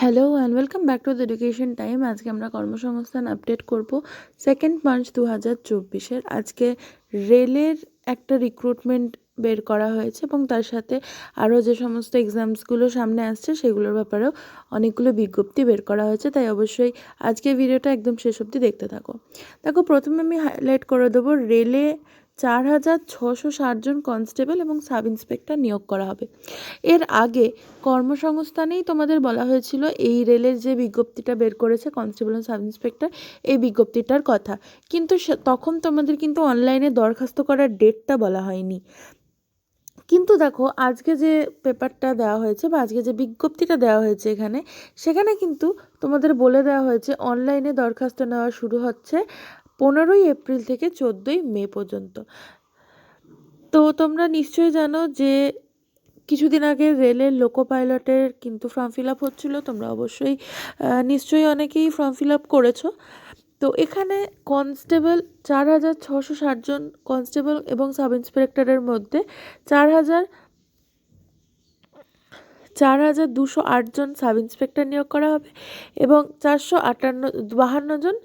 Hello and welcome back to the education time আজকে আমরা কর্মসংস্থান আপডেট করব সেকেন্ড মার্চ দু হাজার চব্বিশের। আজকে রেলের একটা রিক্রুটমেন্ট বের করা হয়েছে এবং তার সাথে আরও যে সমস্ত এক্সামসগুলো সামনে আসছে সেগুলোর ব্যাপারেও অনেকগুলো বিজ্ঞপ্তি বের করা হয়েছে, তাই অবশ্যই আজকে ভিডিওটা একদম শেষ অবধি দেখতে থাকো। দেখো, প্রথমে আমি হাইলাইট করে দেবো রেলে চার হাজার ছশো ষাটজন কনস্টেবল এবং সাব ইন্সপেক্টর নিয়োগ করা হবে। এর আগে কর্মসংস্থানেই তোমাদের বলা হয়েছিল এই রেলের যে বিজ্ঞপ্তিটা বের করেছে কনস্টেবল এবং সাব ইন্সপেক্টর, এই বিজ্ঞপ্তিটার কথা। কিন্তু তখন তোমাদের কিন্তু অনলাইনে দরখাস্ত করার ডেটটা বলা হয়নি। কিন্তু দেখো, আজকে যে পেপারটা দেওয়া হয়েছে বা আজকে যে বিজ্ঞপ্তিটা দেওয়া হয়েছে এখানে, সেখানে কিন্তু তোমাদের বলে দেওয়া হয়েছে, অনলাইনে দরখাস্ত নেওয়া শুরু হচ্ছে পনেরোই এপ্রিল থেকে চোদ্দোই মে পর্যন্ত। তো তোমরা নিশ্চয়ই জানো যে কিছুদিন আগে রেলের লোকো পাইলটের কিন্তু ফর্ম ফিল আপ হচ্ছিল, তোমরা অবশ্যই নিশ্চয়ই অনেকেই ফর্ম ফিল আপ করেছ। তো এখানে কনস্টেবল চার হাজার ছশো ষাটজন কনস্টেবল এবং সাব ইন্সপেক্টরের মধ্যে চার হাজার চার হাজার দুশো আটজন সাব ইন্সপেক্টর নিয়োগ করা হবে এবং চারশো আটান্ন, বাহান্ন জন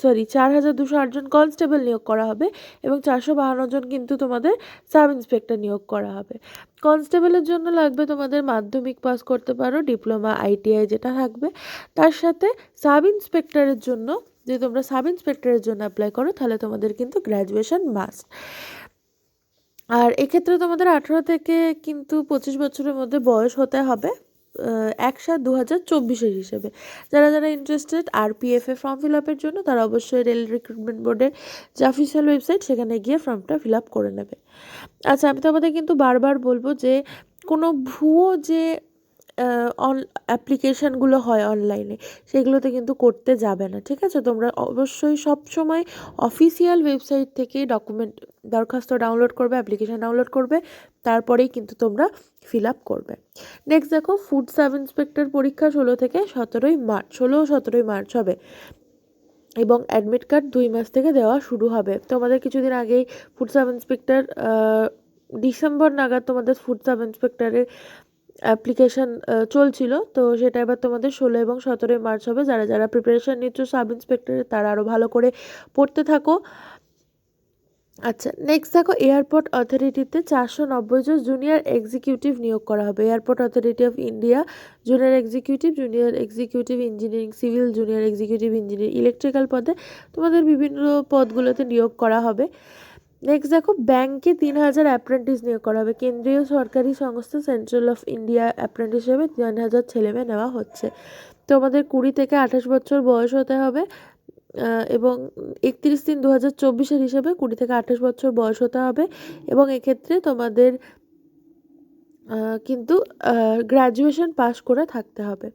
সরি চার হাজার দুশো আটজন কনস্টেবল নিয়োগ করা হবে এবং চারশো বাহান্ন জন কিন্তু তোমাদের সাব ইন্সপেক্টর নিয়োগ করা হবে। কনস্টেবলের জন্য লাগবে তোমাদের মাধ্যমিক পাস করতে পারো ডিপ্লোমা আইটিআই যেটা থাকবে। তার সাথে সাব ইন্সপেক্টরের জন্য, যদি তোমরা সাব ইন্সপেক্টরের জন্য অ্যাপ্লাই করো, তাহলে তোমাদের কিন্তু গ্র্যাজুয়েশন মাস্ট আর এক্ষেত্রে তোমাদের আঠেরো থেকে কিন্তু পঁচিশ বছরের মধ্যে বয়স হতে হবে। এক সাত দু হাজার চব্বিশের হিসেবে। যারা যারা ইন্টারেস্টেড আর পি পিএফএ ফর্ম ফিল আপের জন্য, তারা অবশ্যই রেল রিক্রুটমেন্ট বোর্ডের যে অফিসিয়াল ওয়েবসাইট সেখানে গিয়ে ফর্মটা ফিল আপ করে নেবে। আচ্ছা আমি তোমাদের কিন্তু বারবার বলব যে, কোনো ভুয়ো যে অন অ্যাপ্লিকেশানগুলো হয় অনলাইনে সেগুলোতে কিন্তু করতে যাবে না, ঠিক আছে? তোমরা অবশ্যই সবসময় অফিসিয়াল ওয়েবসাইট থেকে ডকুমেন্ট দরখাস্ত ডাউনলোড করবে অ্যাপ্লিকেশান ডাউনলোড করবে, তারপরেই কিন্তু তোমরা ফিল আপ করবে। নেক্সট দেখো ফুড সাব ইন্সপেক্টর পরীক্ষা ষোলো থেকে সতেরোই মার্চ, ষোলো সতেরোই মার্চ হবে। এবং অ্যাডমিট কার্ড দুই মাস থেকে দেওয়া শুরু হবে। তোমাদের কিছুদিন আগেই ফুড সাব ইন্সপেক্টর ডিসেম্বর নাগাদ তোমাদের ফুড সাব ইন্সপেক্টরের অ্যাপ্লিকেশান চলছিল। তো সেটা এবার তোমাদের ষোলো এবং সতেরোই মার্চ হবে। যারা যারা প্রিপারেশান নিচ্ছ সাব ইন্সপেক্টরের তারা আরও ভালো করে পড়তে থাকো। আচ্ছা নেক্সট দেখো এয়ারপোর্ট অথরিটিতে চারশো নব্বই জন জুনিয়র এক্সিকিউটিভ নিয়োগ করা হবে। Airport authority of India junior executive junior executive engineering civil junior executive engineering electrical পদে তোমাদের বিভিন্ন পদগুলোতে নিয়োগ করা হবে। নেক্সট দেখো ব্যাংকে তিন হাজার অ্যাপ্রেন্টিস নিয়োগ করা হবে। কেন্দ্রীয় সরকারি সংস্থা সেন্ট্রাল অফ ইন্ডিয়া অ্যাপ্রেন্টিস হিসেবে তিন হাজার ছেলেমেয়ে নেওয়া হচ্ছে। তোমাদের কুড়ি থেকে আঠাশ বছর বয়স হতে হবে এবং একত্রিশ তিন দু হাজার চব্বিশের হিসাবে কুড়ি থেকে আঠাশ বছর বয়স হতে হবে, এবং এক্ষেত্রে তোমাদের কিন্তু গ্র্যাজুয়েশন পাস করে থাকতে হবে।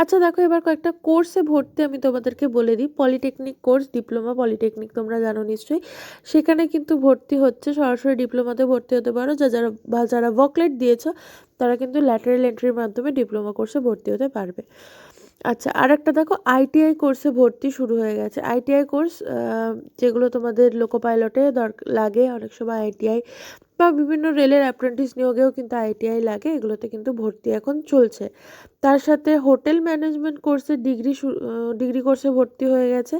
আচ্ছা দেখো, এবার কয়েকটা কোর্সে ভর্তি আমি তোমাদেরকে বলে দিই। পলিটেকনিক কোর্স ডিপ্লোমা পলিটেকনিক তোমরা জানো নিশ্চয়ই। সেখানে কিন্তু ভর্তি হচ্ছে, সরাসরি ডিপ্লোমাতে ভর্তি হতে পারো। যা, যারা, বা যারা ভকলেট দিয়েছ, তারা কিন্তু ল্যাটারেল এন্ট্রির মাধ্যমে ডিপ্লোমা কোর্সে ভর্তি হতে পারবে। আচ্ছা আর একটা দেখো আইটিআই কোর্সে ভর্তি শুরু হয়ে গেছে। আইটিআই কোর্স যেগুলো তোমাদের লোকো পাইলটে দরকার লাগে, অনেক সময় আইটিআই বা বিভিন্ন রেলের অ্যাপ্রেন্টিস নিয়োগেও কিন্তু আইটিআই লাগে, এগুলোতে কিন্তু ভর্তি এখন চলছে। তার সাথে হোটেল ম্যানেজমেন্ট কোর্সে ডিগ্রি ডিগ্রি কোর্সে ভর্তি হয়ে গেছে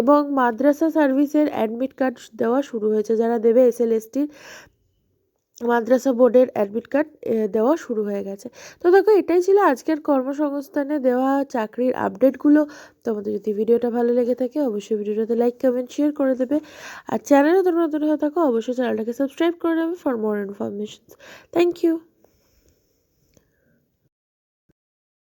এবং মাদ্রাসা সার্ভিসের অ্যাডমিট কার্ড দেওয়া শুরু হয়েছে। যারা দেবে এস এল মাদ্রাসা বোর্ডের অ্যাডমিট কার্ড দেওয়া শুরু হয়ে গেছে। তো দেখো, এটাই ছিল আজকের কর্মসংস্থানে দেওয়া চাকরির আপডেটগুলো তোমাদের যদি ভিডিওটা ভালো লেগে থাকে, অবশ্যই ভিডিওটাতে লাইক কমেন্ট শেয়ার করে দেবে। আর চ্যানেলে তোমরা নতুন হয়ে থাকো, অবশ্যই চ্যানেলটাকে সাবস্ক্রাইব করে দেবে for more information thank you